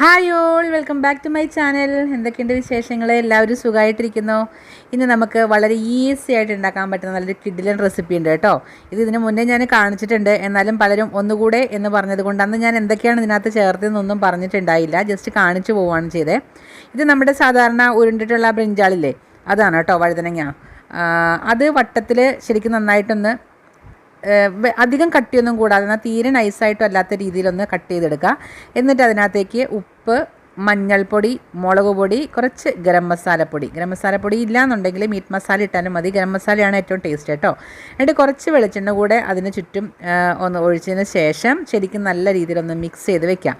Hi all welcome back to my channel എന്തൊക്കെയുണ്ട് വിശേഷങ്ങൾ എല്ലാവരും സുഖമായിട്ടിരിക്കുന്നു ഇന്ന് നമുക്ക് വളരെ ഈസി ആയിട്ട് ഉണ്ടാക്കാൻ പറ്റുന്ന നല്ലൊരു കിഡിലൻ റെസിപ്പി ഉണ്ട് കേട്ടോ. ഇത് ഇതിന് മുന്നേ ഞാൻ കാണിച്ചിട്ടുണ്ട്. എന്നാലും പലരും ഒന്നുകൂടെ എന്ന് പറഞ്ഞത് കൊണ്ട് അന്ന് ഞാൻ എന്തൊക്കെയാണ് ഇതിനകത്ത് ചേർത്തതെന്നൊന്നും പറഞ്ഞിട്ടുണ്ടായില്ല. ജസ്റ്റ് കാണിച്ചു പോവുകയാണ് ചെയ്തത് ഇത് നമ്മുടെ സാധാരണ ഉരുണ്ടിട്ടുള്ള ബ്രിഞ്ചാളില്ലേ? അതാണ് കേട്ടോ വഴുതനങ്ങ. അത് വട്ടത്തിൽ ശരിക്കും നന്നായിട്ടൊന്ന് അധികം കട്ടിയൊന്നും കൂടാതെ എന്നാൽ തീരെ നൈസായിട്ടും അല്ലാത്ത രീതിയിലൊന്ന് കട്ട് ചെയ്തെടുക്കുക. എന്നിട്ട് അതിനകത്തേക്ക് ഉപ്പ് മഞ്ഞൾപ്പൊടി മുളക് പൊടി കുറച്ച് ഗരം മസാലപ്പൊടി ഗരം മസാലപ്പൊടി ഇല്ലാന്നുണ്ടെങ്കിൽ മീറ്റ് മസാല ഇട്ടാലും മതി. ഗരം മസാലയാണ് ഏറ്റവും ടേസ്റ്റ് കേട്ടോ. എന്നിട്ട് കുറച്ച് വെളിച്ചെണ്ണ കൂടെ അതിന് ചുറ്റും ഒന്ന് ഒഴിച്ചതിന് ശേഷം ശരിക്കും നല്ല രീതിയിലൊന്ന് മിക്സ് ചെയ്ത് വെക്കാം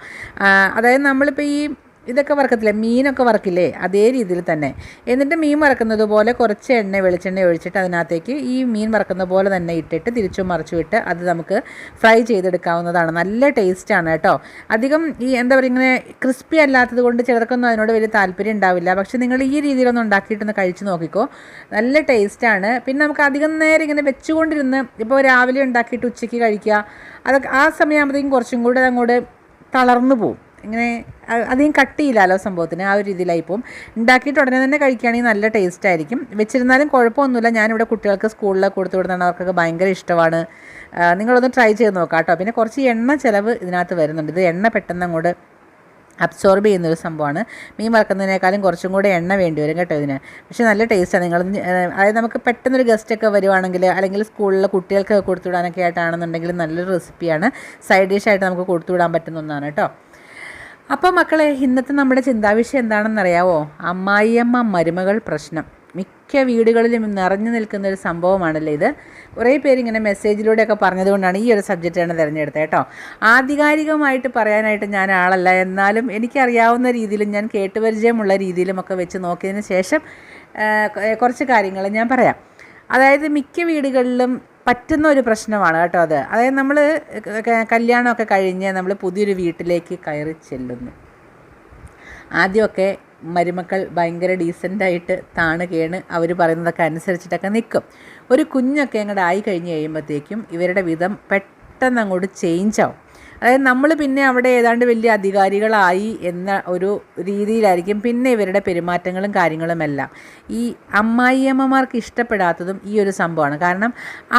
അതായത് നമ്മളിപ്പോൾ ഈ ഇതൊക്കെ വറക്കത്തില്ലേ? മീനൊക്കെ വറക്കില്ലേ? അതേ രീതിയിൽ തന്നെ. എന്നിട്ട് മീൻ വറക്കുന്നത് പോലെ കുറച്ച് എണ്ണ വെളിച്ചെണ്ണ ഒഴിച്ചിട്ട് അതിനകത്തേക്ക് ഈ മീൻ വറക്കുന്ന പോലെ തന്നെ ഇട്ടിട്ട് തിരിച്ചും മറിച്ചും ഇട്ട് അത് നമുക്ക് ഫ്രൈ ചെയ്തെടുക്കാവുന്നതാണ്. നല്ല ടേസ്റ്റാണ് കേട്ടോ. അധികം ഈ എന്താ പറയുക ഇങ്ങനെ ക്രിസ്പി അല്ലാത്തത് കൊണ്ട് ചിലർക്കൊന്നും അതിനോട് വലിയ താല്പര്യം ഉണ്ടാവില്ല. പക്ഷേ നിങ്ങൾ ഈ രീതിയിലൊന്ന് ഉണ്ടാക്കിയിട്ടൊന്ന് കഴിച്ച് നോക്കിക്കോ. നല്ല ടേസ്റ്റാണ് പിന്നെ നമുക്ക് അധികം നേരം ഇങ്ങനെ വെച്ചുകൊണ്ടിരുന്ന് ഇപ്പോൾ രാവിലെ ഉണ്ടാക്കിയിട്ട് ഉച്ചയ്ക്ക് കഴിക്കുക അതൊക്കെ ആ സമയമാകുമ്പോഴത്തേക്കും കുറച്ചും കൂടെ അങ്ങോട്ട് തളർന്നു പോകും ഇങ്ങനെ അധികം കട്ടിയില്ലല്ലോ സംഭവത്തിന് ആ ഒരു രീതിയിലായി പോകും ഉണ്ടാക്കിയിട്ട് ഉടനെ തന്നെ കഴിക്കുകയാണെങ്കിൽ നല്ല ടേസ്റ്റ് ആയിരിക്കും. വെച്ചിരുന്നാലും കുഴപ്പമൊന്നുമില്ല. ഞാനിവിടെ കുട്ടികൾക്ക് സ്കൂളിൽ കൊടുത്തു വിടുന്നതാണ്. അവർക്കൊക്കെ ഭയങ്കര ഇഷ്ടമാണ്. നിങ്ങളൊന്ന് ട്രൈ ചെയ്ത് നോക്കാം കേട്ടോ. പിന്നെ കുറച്ച് എണ്ണ ചിലവ് ഇതിനകത്ത് വരുന്നുണ്ട്. ഇത് എണ്ണ പെട്ടെന്ന് അങ്ങോട്ട് അബ്സോർബ് ചെയ്യുന്ന ഒരു സംഭവമാണ്. മീൻ വറക്കുന്നതിനേക്കാളും കുറച്ചും കൂടെ എണ്ണ വേണ്ടി വരും കേട്ടോ ഇതിന്. പക്ഷേ നല്ല ടേസ്റ്റാണ് നിങ്ങൾ അതായത് നമുക്ക് പെട്ടെന്നൊരു ഗസ്റ്റൊക്കെ വരുവാണെങ്കിൽ അല്ലെങ്കിൽ സ്കൂളിലെ കുട്ടികൾക്ക് കൊടുത്തുവിടാനൊക്കെ ആയിട്ടാണെന്നുണ്ടെങ്കിൽ നല്ലൊരു റെസിപ്പിയാണ് സൈഡ് ഡിഷായിട്ട് നമുക്ക് കൊടുത്തുവിടാൻ പറ്റുന്ന ഒന്നാണ് കേട്ടോ. അപ്പോൾ മക്കളെ ഇന്നത്തെ നമ്മുടെ ചിന്താവിഷയം എന്താണെന്നറിയാവോ? അമ്മായിയമ്മ മരുമകൾ പ്രശ്നം. മിക്ക വീടുകളിലും നിറഞ്ഞു നിൽക്കുന്ന ഒരു സംഭവമാണല്ലേ ഇത്. കുറേ പേര് ഇങ്ങനെ മെസ്സേജിലൂടെയൊക്കെ പറഞ്ഞതുകൊണ്ടാണ് ഈ ഒരു സബ്ജക്റ്റാണ് തിരഞ്ഞെടുത്തത് കേട്ടോ. ആധികാരികമായിട്ട് പറയാനായിട്ട് ഞാൻ ആളല്ല. എന്നാലും എനിക്കറിയാവുന്ന രീതിയിലും ഞാൻ കേട്ടുപരിചയമുള്ള രീതിയിലുമൊക്കെ വെച്ച് നോക്കിയതിന് ശേഷം കുറച്ച് കാര്യങ്ങൾ ഞാൻ പറയാം. അതായത് മിക്ക വീടുകളിലും പറ്റുന്ന ഒരു പ്രശ്നമാണ് കേട്ടോ അത്. അതായത് നമ്മൾ കല്യാണമൊക്കെ കഴിഞ്ഞ് നമ്മൾ പുതിയൊരു വീട്ടിലേക്ക് കയറി ചെല്ലുന്നു. ആദ്യമൊക്കെ മരുമക്കൾ ഭയങ്കര ഡീസന്റായിട്ട് താണ് കേണ് അവർ പറയുന്നതൊക്കെ അനുസരിച്ചിട്ടൊക്കെ നിൽക്കും ഒരു കുഞ്ഞൊക്കെ അങ്ങോട്ട് ആയി കഴിഞ്ഞ് കഴിയുമ്പോഴത്തേക്കും ഇവരുടെ വിധം പെട്ടെന്ന് അങ്ങോട്ട് ചേഞ്ച് ആവും. അതായത് നമ്മൾ പിന്നെ അവിടെ ഏതാണ്ട് വലിയ അധികാരികളായി എന്ന ഒരു രീതിയിലായിരിക്കും പിന്നെ ഇവരുടെ പെരുമാറ്റങ്ങളും കാര്യങ്ങളുമെല്ലാം ഈ അമ്മായിയമ്മമാർക്ക് ഇഷ്ടപ്പെടാത്തതും ഈ ഒരു സംഭവമാണ്. കാരണം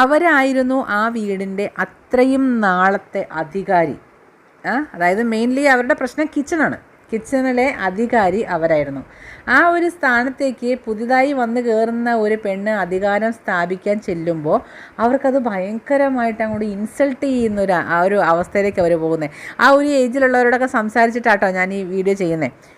അവരായിരുന്നു ആ വീടിന്റെ അത്രയും നാളത്തെ അധികാരി. അതായത് മെയിൻലി അവരുടെ പ്രശ്നം കിച്ചണാണ് കിച്ചണിലെ അധികാരി അവരായിരുന്നു. ആ ഒരു സ്ഥാനത്തേക്ക് പുതുതായി വന്നു കയറുന്ന ഒരു പെണ്ണ് അധികാരം സ്ഥാപിക്കാൻ ചെല്ലുമ്പോൾ അവർക്കത് ഭയങ്കരമായിട്ട് അങ്ങോട്ട് ഇൻസൾട്ട് ചെയ്യുന്ന ഒരു ആ ഒരു അവസ്ഥയിലേക്ക് അവർ പോകുന്നത് ആ ഒരു ഏജിലുള്ളവരോടൊക്കെ സംസാരിച്ചിട്ടാട്ടോ ഞാൻ ഈ വീഡിയോ ചെയ്യുന്നത്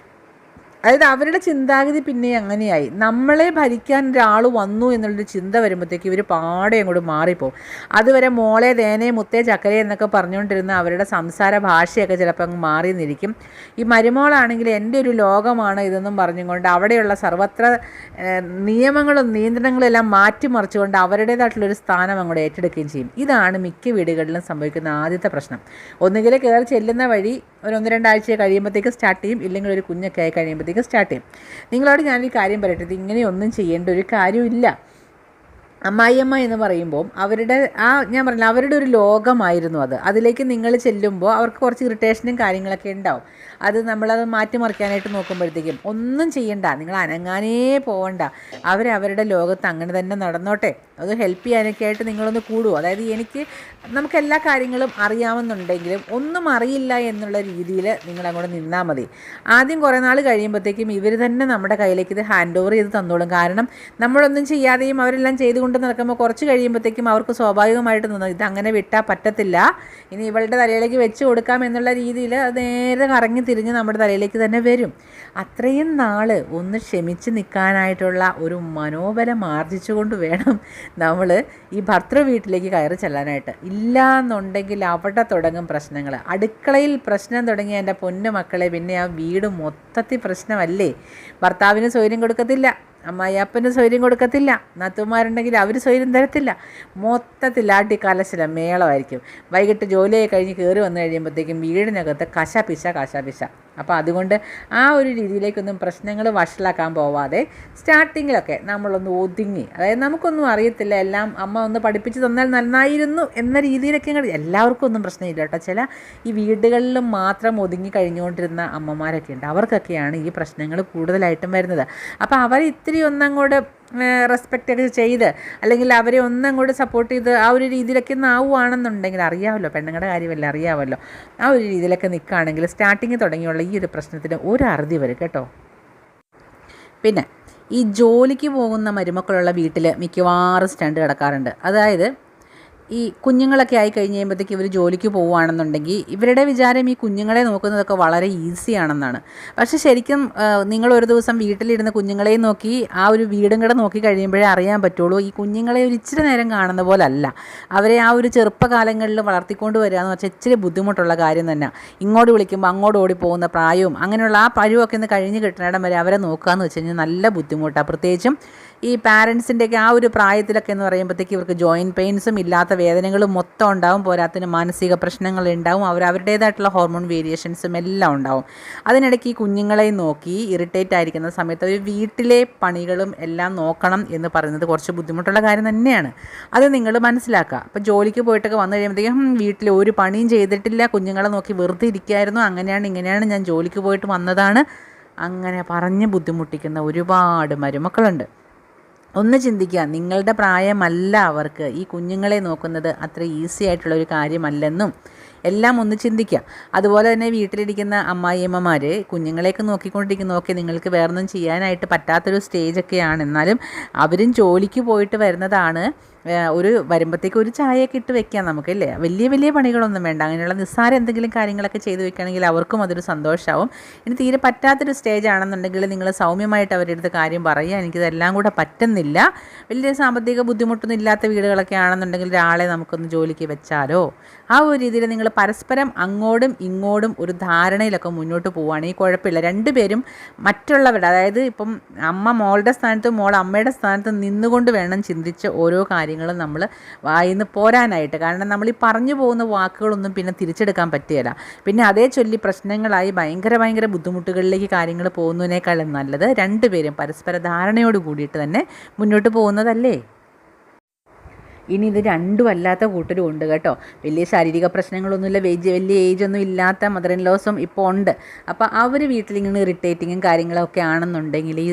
അതായത് അവരുടെ ചിന്താഗതി പിന്നെ അങ്ങനെയായി. നമ്മളെ ഭരിക്കാൻ ഒരാൾ വന്നു എന്നുള്ളൊരു ചിന്ത വരുമ്പോഴത്തേക്ക് ഇവർ പാടെ അങ്ങോട്ട് മാറിപ്പോവും. അതുവരെ മോളെ തേനെ മുത്തേ ചക്കരെ എന്നൊക്കെ പറഞ്ഞുകൊണ്ടിരുന്ന അവരുടെ സംസാര ഭാഷയൊക്കെ ചിലപ്പോൾ അങ്ങ് മാറി നിന്നിരിക്കും ഈ മരുമോളാണെങ്കിൽ എന്റെ ഒരു ലോകമാണ് ഇതെന്നും പറഞ്ഞുകൊണ്ട് അവിടെയുള്ള സർവത്ര നിയമങ്ങളും നിയന്ത്രണങ്ങളും എല്ലാം മാറ്റിമറിച്ചുകൊണ്ട് അവരുടേതായിട്ടുള്ളൊരു സ്ഥാനം അങ്ങോട്ട് ഏറ്റെടുക്കുകയും ചെയ്യും. ഇതാണ് മിക്ക വീടുകളിലും സംഭവിക്കുന്ന ആദ്യത്തെ പ്രശ്നം. ഒന്നുകിൽ കയറി ചെല്ലുന്ന വഴി ഒരു ഒന്ന് രണ്ടാഴ്ച കഴിയുമ്പോഴത്തേക്ക് സ്റ്റാർട്ട് ചെയ്യും. ഇല്ലെങ്കിൽ ഒരു കുഞ്ഞൊക്കെ ആയി കഴിയുമ്പോഴത്തേക്ക് സ്റ്റാർട്ട് ചെയ്യും. നിങ്ങളോട് ഈ കാര്യം പറയട്ടെ. ഇത് ഇങ്ങനെയൊന്നും ചെയ്യേണ്ട ഒരു കാര്യമില്ല അമ്മായിയമ്മ എന്ന് പറയുമ്പോൾ അവരുടെ ആ ഞാൻ പറഞ്ഞില്ല അവരുടെ ഒരു ലോകമായിരുന്നു അത്. അതിലേക്ക് നിങ്ങൾ ചെല്ലുമ്പോൾ അവർക്ക് കുറച്ച് ഇറിറ്റേഷനും കാര്യങ്ങളൊക്കെ ഉണ്ടാവും. അത് നമ്മളത് മാറ്റിമറിക്കാനായിട്ട് നോക്കുമ്പോഴത്തേക്കും ഒന്നും ചെയ്യണ്ട. നിങ്ങൾ അനങ്ങാനേ പോവണ്ട. അവരവരുടെ ലോകത്ത് അങ്ങനെ തന്നെ നടന്നോട്ടെ. അത് ഹെൽപ്പ് ചെയ്യാനൊക്കെ ആയിട്ട് നിങ്ങളൊന്ന് കൂടുമോ അതായത് എനിക്ക് നമുക്ക് എല്ലാ കാര്യങ്ങളും അറിയാമെന്നുണ്ടെങ്കിലും ഒന്നും അറിയില്ല എന്നുള്ള രീതിയിൽ നിങ്ങൾ അങ്ങോട്ട് നിന്നാൽ മതി. ആദ്യം കുറേ നാൾ കഴിയുമ്പോഴത്തേക്കും ഇവർ തന്നെ നമ്മുടെ കയ്യിലേക്ക് ഇത് ഹാൻഡ് ഓവർ ചെയ്ത് തന്നോളും. കാരണം നമ്മളൊന്നും ചെയ്യാതെയും അവരെല്ലാം ചെയ്തുകൊണ്ട് നടക്കുമ്പോൾ കുറച്ച് കഴിയുമ്പോഴത്തേക്കും അവർക്ക് സ്വാഭാവികമായിട്ട് നിന്നു. ഇത് അങ്ങനെ വിട്ടാൽ പറ്റത്തില്ല. ഇനി ഇവളുടെ തലയിലേക്ക് വെച്ച് കൊടുക്കാം എന്നുള്ള രീതിയിൽ നേരെ കറങ്ങി തിരിഞ്ഞ് നമ്മുടെ തലയിലേക്ക് തന്നെ വരും. അത്രയും നാൾ ഒന്ന് ക്ഷമിച്ച് നിൽക്കാനായിട്ടുള്ള ഒരു മനോബലം ആർജിച്ചുകൊണ്ട് വേണം നമ്മൾ ഈ ഭർത്തൃ വീട്ടിലേക്ക് കയറി ചെല്ലാനായിട്ട്. ഇല്ല എന്നുണ്ടെങ്കിൽ അവിടെ തുടങ്ങും പ്രശ്നങ്ങൾ അടുക്കളയിൽ പ്രശ്നം തുടങ്ങിയ എന്റെ പൊന്നു മക്കളെ പിന്നെ ആ വീട് മൊത്തത്തിൽ പ്രശ്നമല്ലേ? ഭർത്താവിന് സ്വൈര്യം കൊടുക്കത്തില്ല അമ്മായിയപ്പന് സ്വൈര്യം കൊടുക്കത്തില്ല നാത്തുമാരുണ്ടെങ്കിൽ അവർ സ്വൈര്യം തരത്തില്ല. മൊത്തത്തിൽ ആട്ടി കലശല മേളമായിരിക്കും. വൈകിട്ട് ജോലിയായി കഴിഞ്ഞ് കയറി വന്നു കഴിയുമ്പോഴത്തേക്കും വീടിനകത്ത് കശ പിശ കശ പിശ അപ്പോൾ അതുകൊണ്ട് ആ ഒരു രീതിയിലേക്കൊന്നും പ്രശ്നങ്ങൾ വഷളാക്കാൻ പോവാതെ സ്റ്റാർട്ടിങ്ങിലൊക്കെ നമ്മളൊന്ന് ഒതുങ്ങി. അതായത് നമുക്കൊന്നും അറിയത്തില്ല എല്ലാം അമ്മ ഒന്ന് പഠിപ്പിച്ച് തന്നാൽ നന്നായിരുന്നു എന്ന രീതിയിലൊക്കെ എല്ലാവർക്കും ഒന്നും പ്രശ്നമില്ല കേട്ടോ. ചില ഈ വീടുകളിലും മാത്രം ഒതുങ്ങി കഴിഞ്ഞുകൊണ്ടിരുന്ന അമ്മമാരൊക്കെ ഉണ്ട്. അവർക്കൊക്കെയാണ് ഈ പ്രശ്നങ്ങൾ കൂടുതലായിട്ടും വരുന്നത്. അപ്പോൾ അവർ ഇത്തിരി ഒന്നങ്ങോട്ട് റെസ്പെക്റ്റ് ഒക്കെ ചെയ്ത് അല്ലെങ്കിൽ അവരെ ഒന്നും ഒന്നങ്ങോട്ട് സപ്പോർട്ട് ചെയ്ത് ആ ഒരു രീതിയിലൊക്കെ ഒന്ന് ആവുകയാണെന്നുണ്ടെങ്കിൽ അറിയാമല്ലോ പെണ്ണുങ്ങളുടെ കാര്യമല്ല അറിയാമല്ലോ. ആ ഒരു രീതിയിലൊക്കെ നിൽക്കുകയാണെങ്കിൽ സ്റ്റാർട്ടിങ് തുടങ്ങിയുള്ള ഈ ഒരു പ്രശ്നത്തിന് ഒരു അറുതി വരും കേട്ടോ. പിന്നെ ഈ ജോലിക്ക് പോകുന്ന മരുമക്കളുള്ള വീട്ടിൽ മിക്കവാറും സ്റ്റണ്ട് കിടക്കാറുണ്ട്. അതായത് ഈ കുഞ്ഞുങ്ങളൊക്കെ ആയി കഴിഞ്ഞ് കഴിയുമ്പോഴത്തേക്ക് ഇവർ ജോലിക്ക് പോവുകയാണെന്നുണ്ടെങ്കിൽ ഇവരുടെ വിചാരം ഈ കുഞ്ഞുങ്ങളെ നോക്കുന്നതൊക്കെ വളരെ ഈസി ആണെന്നാണ് പക്ഷെ ശരിക്കും നിങ്ങൾ ഒരു ദിവസം വീട്ടിലിരുന്ന് കുഞ്ഞുങ്ങളെ നോക്കി ആ ഒരു വീടും കൂടെ നോക്കി കഴിയുമ്പോഴേ അറിയാൻ പറ്റുള്ളൂ ഈ കുഞ്ഞുങ്ങളെ ഒരു ഇച്ചിരി നേരം കാണുന്ന പോലെ അല്ല അവരെ ആ ഒരു ചെറുപ്പകാലങ്ങളിൽ വളർത്തിക്കൊണ്ട് വരിക എന്ന് വെച്ചാൽ ഇച്ചിരി ബുദ്ധിമുട്ടുള്ള കാര്യം തന്നെ. ഇങ്ങോട്ട് വിളിക്കുമ്പോൾ അങ്ങോട്ട് ഓടി പോകുന്ന പ്രായവും അങ്ങനെയുള്ള ആ പഴുവൊക്കെ ഒന്ന് കഴിഞ്ഞ് കിട്ടണിടം വരെ അവരെ നോക്കുക എന്ന് വെച്ച് കഴിഞ്ഞാൽ നല്ല ബുദ്ധിമുട്ടാണ് പ്രത്യേകിച്ചും ഈ പാരൻസിന്റെയൊക്കെ ആ ഒരു പ്രായത്തിലൊക്കെ എന്ന് പറയുമ്പോഴത്തേക്ക് ഇവർക്ക് ജോയിന്റ് പെയിൻസും ഇല്ലാത്ത വേദനകളും മൊത്തം ഉണ്ടാവും. പോരാത്തിന് മാനസിക പ്രശ്നങ്ങൾ ഉണ്ടാവും. അവർ അവരുടേതായിട്ടുള്ള ഹോർമോൺ വേരിയേഷൻസും എല്ലാം ഉണ്ടാവും. അതിനിടയ്ക്ക് ഈ കുഞ്ഞുങ്ങളെ നോക്കി ഇറിറ്റേറ്റ് ആയിരിക്കുന്ന സമയത്ത് ഒരു വീട്ടിലെ പണികളും എല്ലാം നോക്കണം എന്ന് പറയുന്നത് കുറച്ച് ബുദ്ധിമുട്ടുള്ള കാര്യം തന്നെയാണ്. അത് നിങ്ങൾ മനസ്സിലാക്കുക. അപ്പോൾ ജോലിക്ക് പോയിട്ടൊക്കെ വന്നു കഴിയുമ്പോഴത്തേക്കും വീട്ടിൽ ഒരു പണിയും ചെയ്തിട്ടില്ല. കുഞ്ഞുങ്ങളെ നോക്കി വെറുതെ ഇരിക്കുകയായിരുന്നു അങ്ങനെയാണ് ഇങ്ങനെയാണ് ഞാൻ ജോലിക്ക് പോയിട്ട് വന്നതാണ്. അങ്ങനെ പറഞ്ഞ് ബുദ്ധിമുട്ടിക്കുന്ന ഒരുപാട് മരുമക്കളുണ്ട്. ഒന്ന് ചിന്തിക്കുക നിങ്ങളുടെ പ്രായമല്ല അവർക്ക്. ഈ കുഞ്ഞുങ്ങളെ നോക്കുന്നത് അത്ര ഈസി ആയിട്ടുള്ള ഒരു കാര്യമല്ലെന്നും എല്ലാം ഒന്ന് ചിന്തിക്കുക. അതുപോലെ തന്നെ വീട്ടിലിരിക്കുന്ന അമ്മായിയമ്മമാർ കുഞ്ഞുങ്ങളെയൊക്കെ നോക്കിക്കൊണ്ടിരിക്കുന്ന നോക്കി നിങ്ങൾക്ക് വേറൊന്നും ചെയ്യാനായിട്ട് പറ്റാത്തൊരു സ്റ്റേജൊക്കെയാണ് എന്നാലും അവരും ജോലിക്ക് പോയിട്ട് വരുന്നതാണ് ഒരു വരുമ്പോഴത്തേക്ക് ഒരു ചായയൊക്കെ ഇട്ട് വെക്കാം നമുക്കല്ലേ? വലിയ വലിയ പണികളൊന്നും വേണ്ട. അങ്ങനെയുള്ള നിസ്സാര എന്തെങ്കിലും കാര്യങ്ങളൊക്കെ ചെയ്ത് വെക്കുകയാണെങ്കിൽ അവർക്കും അതൊരു സന്തോഷമാവും ഇനി തീരെ പറ്റാത്തൊരു സ്റ്റേജ് ആണെന്നുണ്ടെങ്കിൽ നിങ്ങൾ സൗമ്യമായിട്ട് അവരുടെ അടുത്ത് കാര്യം പറയുക. എനിക്കിതെല്ലാം കൂടെ പറ്റുന്നില്ല. വലിയ സാമ്പത്തിക ബുദ്ധിമുട്ടൊന്നും ഇല്ലാത്ത വീടുകളൊക്കെ ആണെന്നുണ്ടെങ്കിൽ ഒരാളെ നമുക്കൊന്ന് ജോലിക്ക് വെച്ചാലോ? ആ ഒരു രീതിയിൽ നിങ്ങൾ പരസ്പരം അങ്ങോട്ടും ഇങ്ങോട്ടും ഒരു ധാരണയിലൊക്കെ മുന്നോട്ട് പോവുകയാണ്. ഈ കുഴപ്പമില്ല. രണ്ടുപേരും മറ്റുള്ളവരുടെ അതായത് ഇപ്പം അമ്മ മോളുടെ സ്ഥാനത്തും മോൾ അമ്മയുടെ സ്ഥാനത്ത് നിന്നുകൊണ്ട് വേണം ചിന്തിച്ച് ഓരോ കാര്യങ്ങളും നമ്മൾ വായിന്ന് പോരാനായിട്ട്. കാരണം നമ്മൾ ഈ പറഞ്ഞു പോകുന്ന വാക്കുകളൊന്നും പിന്നെ തിരിച്ചെടുക്കാൻ പറ്റുകയില്ല പിന്നെ അതേ ചൊല്ലി പ്രശ്നങ്ങളായി ഭയങ്കര ഭയങ്കര ബുദ്ധിമുട്ടുകളിലേക്ക് കാര്യങ്ങൾ പോകുന്നതിനേക്കാളും നല്ലത് രണ്ടുപേരും പരസ്പര ധാരണയോട് കൂടിയിട്ട് തന്നെ മുന്നോട്ട് പോകുന്നതല്ലേ? ഇനി ഇത് രണ്ടും അല്ലാത്ത കൂട്ടരും ഉണ്ട് കേട്ടോ. വലിയ ശാരീരിക പ്രശ്നങ്ങളൊന്നുമില്ല വെജ് വലിയ ഏജ് ഒന്നും ഇല്ലാത്ത മദർ ഇൻ ലോസും ഇപ്പോൾ ഉണ്ട്. അപ്പോൾ അവർ വീട്ടിലിങ്ങനെ ഇറിറ്റേറ്റിങ്ങും കാര്യങ്ങളൊക്കെ ആണെന്നുണ്ടെങ്കിൽ ഈ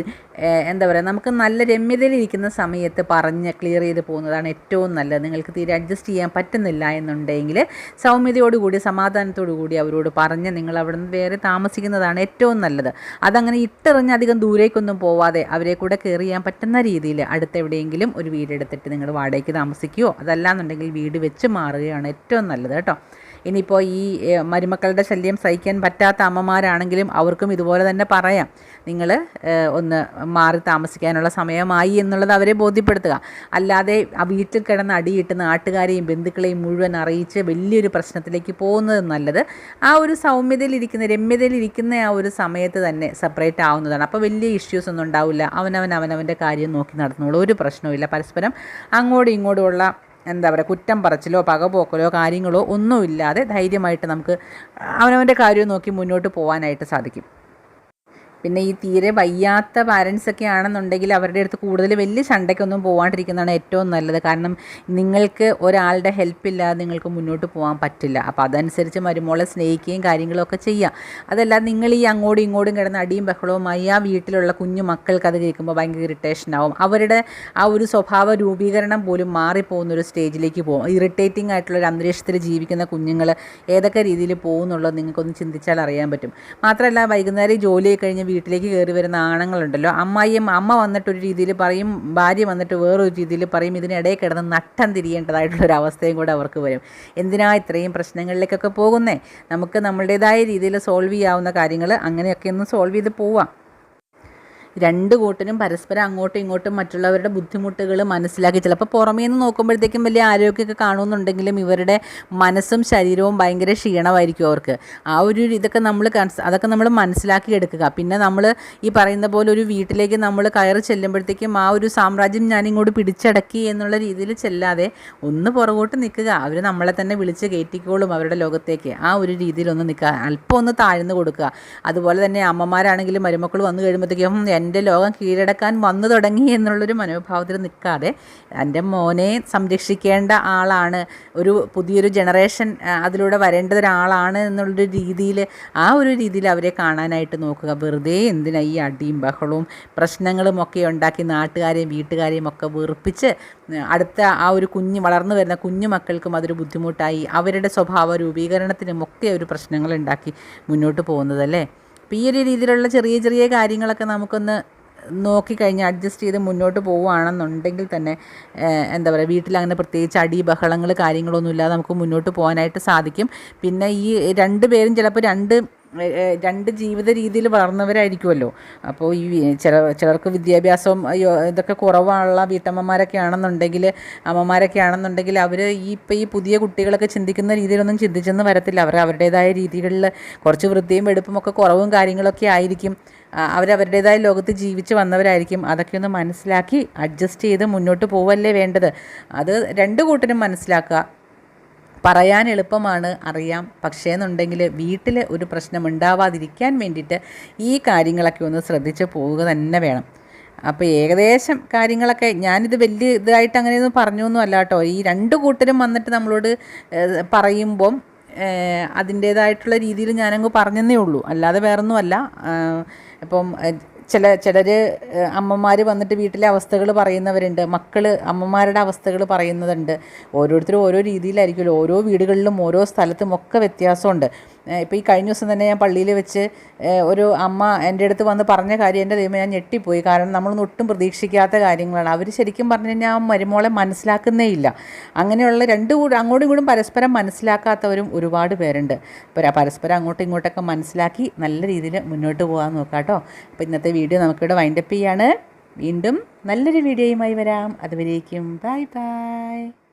എന്താ പറയുക നമുക്ക് നല്ല രമ്യതയിലിരിക്കുന്ന സമയത്ത് പറഞ്ഞ് ക്ലിയർ ചെയ്ത് പോകുന്നതാണ് ഏറ്റവും നല്ലത്. നിങ്ങൾക്ക് തീരെ അഡ്ജസ്റ്റ് ചെയ്യാൻ പറ്റുന്നില്ല എന്നുണ്ടെങ്കിൽ സൗമ്യതയോടുകൂടി സമാധാനത്തോടുകൂടി അവരോട് പറഞ്ഞ് നിങ്ങൾ അവിടെ നിന്ന് വേറെ താമസിക്കുന്നതാണ് ഏറ്റവും നല്ലത്. അതങ്ങനെ ഇട്ടെറിഞ്ഞ് അധികം ദൂരേക്കൊന്നും പോവാതെ അവരെ കൂടെ കയറിയാൻ പറ്റുന്ന രീതിയിൽ അടുത്തെവിടെയെങ്കിലും ഒരു വീടെടുത്തിട്ട് നിങ്ങൾ വാടകയ്ക്ക് താമസിക്കുകയോ അതല്ലാന്നുണ്ടെങ്കിൽ വീട് വെച്ച് മാറുകയാണ് ഏറ്റവും നല്ലത് കേട്ടോ. ഇനിയിപ്പോൾ ഈ മരുമക്കളുടെ ശല്യം സഹിക്കാൻ പറ്റാത്ത അമ്മമാരാണെങ്കിലും അവർക്കും ഇതുപോലെ തന്നെ പറയാം. നിങ്ങൾ ഒന്ന് മാറി താമസിക്കാനുള്ള സമയമായി എന്നുള്ളത് അവരെ ബോധ്യപ്പെടുത്തുക. അല്ലാതെ ആ വീട്ടിൽ കിടന്ന് അടിയിട്ട് നാട്ടുകാരെയും ബന്ധുക്കളെയും മുഴുവൻ അറിയിച്ച് വലിയൊരു പ്രശ്നത്തിലേക്ക് പോകുന്നത് നല്ലത്. ആ ഒരു സൗമ്യതയിലിരിക്കുന്ന രമ്യതയിലിരിക്കുന്ന ആ ഒരു സമയത്ത് തന്നെ സെപ്പറേറ്റ് ആവുന്നതാണ്. അപ്പോൾ വലിയ ഇഷ്യൂസ് ഒന്നും ഉണ്ടാവില്ല. അവനവൻ അവനവന്റെ കാര്യം നോക്കി നടന്നോളൂ. ഒരു പ്രശ്നവുമില്ല പരസ്പരം അങ്ങോട്ടും ഇങ്ങോട്ടുമുള്ള എന്താ പറയുക കുറ്റം പറച്ചിലോ പകപോക്കലോ കാര്യങ്ങളോ ഒന്നുമില്ലാതെ ധൈര്യമായിട്ട് നമുക്ക് അവനവന്റെ കാര്യം നോക്കി മുന്നോട്ട് പോകാനായിട്ട് സാധിക്കും. പിന്നെ ഈ തീരെ വയ്യാത്ത പാരൻസൊക്കെ ആണെന്നുണ്ടെങ്കിൽ അവരുടെ അടുത്ത് കൂടുതൽ വലിയ ചണ്ടയ്ക്കൊന്നും പോകാണ്ടിരിക്കുന്നതാണ് ഏറ്റവും നല്ലത്. കാരണം നിങ്ങൾക്ക് ഒരാളുടെ ഹെൽപ്പ് ഇല്ലാതെ നിങ്ങൾക്ക് മുന്നോട്ട് പോകാൻ പറ്റില്ല. അപ്പോൾ അതനുസരിച്ച് മരുമോളെ സ്നേഹിക്കുകയും കാര്യങ്ങളൊക്കെ ചെയ്യാം. അതല്ല നിങ്ങൾ ഈ അങ്ങോട്ടും ഇങ്ങോട്ടും കിടന്ന് അടിയും ബഹളവുമായി ആ വീട്ടിലുള്ള കുഞ്ഞു മക്കൾക്ക് അത് കേൾക്കുമ്പോൾ ഭയങ്കര ഇറിറ്റേഷൻ ആവും. അവരുടെ ആ ഒരു സ്വഭാവ രൂപീകരണം പോലും മാറിപ്പോകുന്ന ഒരു സ്റ്റേജിലേക്ക് പോകും. ഇറിറ്റേറ്റിംഗ് ആയിട്ടുള്ള ഒരു അന്തരീക്ഷത്തിൽ ജീവിക്കുന്ന കുഞ്ഞുങ്ങൾ ഏതൊക്കെ രീതിയിൽ പോകുന്നുള്ളത് നിങ്ങൾക്കൊന്ന് ചിന്തിച്ചാൽ അറിയാൻ പറ്റും. മാത്രമല്ല വൈകുന്നേരം ജോലി കഴിഞ്ഞ് വീട്ടിലേക്ക് കയറി വരുന്ന ആണുങ്ങളുണ്ടല്ലോ. അമ്മായിയും അമ്മ വന്നിട്ട് ഒരു രീതിയിൽ പറയും ഭാര്യ വന്നിട്ട് വേറൊരു രീതിയിൽ പറയും ഇതിനിടയിൽ കിടന്ന് നട്ടം തിരിയേണ്ടതായിട്ടുള്ളൊരു അവസ്ഥയും കൂടെ അവർക്ക് വരും. എന്തിനാ ഇത്രയും പ്രശ്നങ്ങളിലേക്കൊക്കെ പോകുന്നേ? നമുക്ക് നമ്മളുടേതായ രീതിയിൽ സോൾവ് ചെയ്യാവുന്ന കാര്യങ്ങൾ അങ്ങനെയൊക്കെ ഒന്ന് സോൾവ് ചെയ്ത് പോവാം. രണ്ട് കൂട്ടരും പരസ്പരം അങ്ങോട്ടും ഇങ്ങോട്ടും മറ്റുള്ളവരുടെ ബുദ്ധിമുട്ടുകൾ മനസ്സിലാക്കി. ചിലപ്പോൾ പുറമേ നിന്ന് നോക്കുമ്പോഴത്തേക്കും വലിയ ആരോഗ്യമൊക്കെ കാണുമെന്നുണ്ടെങ്കിലും ഇവരുടെ മനസ്സും ശരീരവും ഭയങ്കര ക്ഷീണമായിരിക്കും അവർക്ക്. ആ ഒരു ഇതൊക്കെ നമ്മൾ അതൊക്കെ നമ്മൾ മനസ്സിലാക്കി എടുക്കുക. പിന്നെ നമ്മൾ ഈ പറയുന്ന പോലെ ഒരു വീട്ടിലേക്ക് നമ്മൾ കയറി ചെല്ലുമ്പോഴത്തേക്കും ആ ഒരു സാമ്രാജ്യം ഞാനിങ്ങോട്ട് പിടിച്ചടക്കി എന്നുള്ള രീതിയിൽ ചെല്ലാതെ ഒന്ന് പുറകോട്ട് നിൽക്കുക. അവർ നമ്മളെ തന്നെ വിളിച്ച് കയറ്റിക്കോളും അവരുടെ ലോകത്തേക്ക്. ആ ഒരു രീതിയിലൊന്ന് നിൽക്കുക. അല്പം ഒന്ന് താഴ്ന്നു കൊടുക്കുക. അതുപോലെ തന്നെ അമ്മമാരാണെങ്കിലും മരുമക്കൾ വന്നു കഴിയുമ്പോഴത്തേക്കും എന്റെ ലോകം കീഴടക്കാൻ വന്നു തുടങ്ങി എന്നുള്ളൊരു മനോഭാവത്തിൽ നിൽക്കാതെ എന്റെ മോനെ സംരക്ഷിക്കേണ്ട ആളാണ് ഒരു പുതിയൊരു ജനറേഷൻ അതിലൂടെ വരേണ്ട ഒരാളാണ് എന്നുള്ളൊരു രീതിയിൽ ആ ഒരു രീതിയിൽ അവരെ കാണാനായിട്ട് നോക്കുക. വെറുതെ എന്തിനാ ഈ അടിയും ബഹളവും പ്രശ്നങ്ങളും ഒക്കെ ഉണ്ടാക്കി നാട്ടുകാരെയും വീട്ടുകാരെയും ഒക്കെ വെറുപ്പിച്ച് അടുത്ത ആ ഒരു കുഞ്ഞ് വളർന്നു വരുന്ന കുഞ്ഞു മക്കൾക്കും അതൊരു ബുദ്ധിമുട്ടായി അവരുടെ സ്വഭാവ രൂപീകരണത്തിനും ഒക്കെ ഒരു പ്രശ്നങ്ങൾ ഉണ്ടാക്കി മുന്നോട്ട് പോകുന്നതല്ലേ? അപ്പോൾ ഈ ഒരു രീതിയിലുള്ള ചെറിയ ചെറിയ കാര്യങ്ങളൊക്കെ നമുക്കൊന്ന് നോക്കിക്കഴിഞ്ഞ് അഡ്ജസ്റ്റ് ചെയ്ത് മുന്നോട്ട് പോവുകയാണെന്നുണ്ടെങ്കിൽ തന്നെ എന്താ പറയുക വീട്ടിൽ അങ്ങനെ പ്രത്യേകിച്ച് അടി ബഹളങ്ങൾ കാര്യങ്ങളൊന്നും ഇല്ലാതെ നമുക്ക് മുന്നോട്ട് പോകാനായിട്ട് സാധിക്കും. പിന്നെ ഈ രണ്ട് പേരും ചിലപ്പോൾ രണ്ട് രണ്ട് ജീവിത രീതിയിൽ വളർന്നവരായിരിക്കുമല്ലോ. അപ്പോൾ ഈ ചില ചിലർക്ക് വിദ്യാഭ്യാസവും ഇതൊക്കെ കുറവുള്ള വീട്ടമ്മമാരൊക്കെ ആണെന്നുണ്ടെങ്കിൽ അമ്മമാരൊക്കെ ആണെന്നുണ്ടെങ്കിൽ അവർ ഈ ഇപ്പോൾ ഈ പുതിയ കുട്ടികളൊക്കെ ചിന്തിക്കുന്ന രീതിയിലൊന്നും ചിന്തിച്ചെന്ന് വരത്തില്ല. അവർ അവരുടേതായ രീതികളിൽ കുറച്ച് വൃത്തിയും വെടുപ്പുമൊക്കെ കുറവും കാര്യങ്ങളൊക്കെ ആയിരിക്കും. അവരവരുടേതായ ലോകത്ത് ജീവിച്ച് വന്നവരായിരിക്കും. അതൊക്കെ ഒന്ന് മനസ്സിലാക്കി അഡ്ജസ്റ്റ് ചെയ്ത് മുന്നോട്ട് പോവല്ലേ വേണ്ടത്. അത് രണ്ട് കൂട്ടരും മനസ്സിലാക്കുക. പറയാൻ എളുപ്പമാണ് അറിയാം. പക്ഷേ എന്നുണ്ടെങ്കിൽ വീട്ടിൽ ഒരു പ്രശ്നം ഉണ്ടാവാതിരിക്കാൻ വേണ്ടിയിട്ട് ഈ കാര്യങ്ങളൊക്കെ ഒന്ന് ശ്രദ്ധിച്ച് പോവുക തന്നെ വേണം. അപ്പോൾ ഏകദേശം കാര്യങ്ങളൊക്കെ ഞാനിത് വലിയ ഇതായിട്ട് അങ്ങനെയൊന്നും പറഞ്ഞൊന്നും അല്ല കേട്ടോ. ഈ രണ്ട് കൂട്ടരും വന്നിട്ട് നമ്മളോട് പറയുമ്പം അതിന്റേതായിട്ടുള്ള രീതിയിൽ ഞാനങ്ങ് പറഞ്ഞതേ ഉള്ളൂ. അല്ലാതെ വേറൊന്നുമല്ല. ഇപ്പം ചില ചിലർ അമ്മമാർ വന്നിട്ട് വീട്ടിലെ അവസ്ഥകൾ പറയുന്നവരുണ്ട്. മക്കൾ അമ്മമാരുടെ അവസ്ഥകൾ പറയുന്നതുണ്ട്. ഓരോരുത്തരും ഓരോ രീതിയിലായിരിക്കുമല്ലോ. ഓരോ വീടുകളിലും ഓരോ സ്ഥലത്തും ഒക്കെ വ്യത്യാസമുണ്ട്. ഇപ്പോൾ ഈ കഴിഞ്ഞ ദിവസം തന്നെ ഞാൻ പള്ളിയിൽ വെച്ച് ഒരു അമ്മ എന്റെ അടുത്ത് വന്ന് പറഞ്ഞ കാര്യം എന്റെ ദൈവം ഞാൻ ഞെട്ടിപ്പോയി. കാരണം നമ്മളൊന്നും ഒട്ടും പ്രതീക്ഷിക്കാത്ത കാര്യങ്ങളാണ്. അവർ ശരിക്കും പറഞ്ഞു കഴിഞ്ഞാൽ ആ മരുമോളെ മനസ്സിലാക്കുന്നേ ഇല്ല. അങ്ങനെയുള്ള രണ്ട് കൂടെ അങ്ങോട്ടും ഇങ്ങോട്ടും പരസ്പരം മനസ്സിലാക്കാത്തവരും ഒരുപാട് പേരുണ്ട്. അപ്പോൾ പരസ്പരം അങ്ങോട്ടും ഇങ്ങോട്ടൊക്കെ മനസ്സിലാക്കി നല്ല രീതിയിൽ മുന്നോട്ട് പോകാൻ നോക്കാം കേട്ടോ. അപ്പോൾ ഇന്നത്തെ വീഡിയോ നമുക്കിവിടെ വൈൻഡപ്പ് ചെയ്യാണ്. വീണ്ടും നല്ലൊരു വീഡിയോയുമായി വരാം. അതുവരേക്കും ബൈ ബൈ